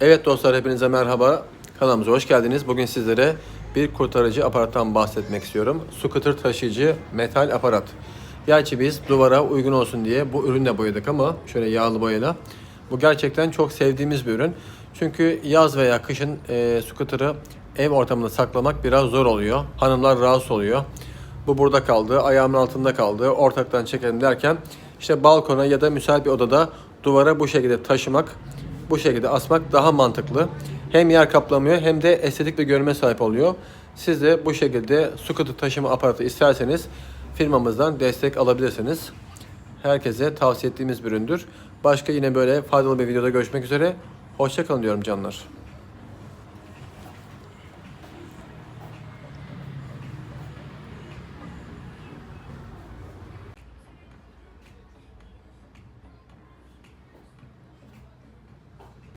Evet dostlar hepinize merhaba. Kanalımıza hoş geldiniz. Bugün sizlere bir kurtarıcı aparattan bahsetmek istiyorum. Su kıtır taşıyıcı metal aparat. Gerçi biz duvara uygun olsun diye bu ürünle boyadık ama şöyle yağlı boyayla. Bu gerçekten çok sevdiğimiz bir ürün. Çünkü yaz veya kışın e, su kıtırı ev ortamında saklamak biraz zor oluyor. Hanımlar rahatsız oluyor. Bu burada kaldı, ayağımın altında kaldı, ortaktan çekelim derken işte balkona ya da müsait bir odada duvara bu şekilde taşımak, bu şekilde asmak daha mantıklı. Hem yer kaplamıyor hem de estetik bir görünüme sahip oluyor. Siz de bu şekilde su kutu taşıma aparatı isterseniz firmamızdan destek alabilirsiniz. Herkese tavsiye ettiğimiz bir üründür. Başka yine böyle faydalı bir videoda görüşmek üzere. Hoşçakalın diyorum canlar.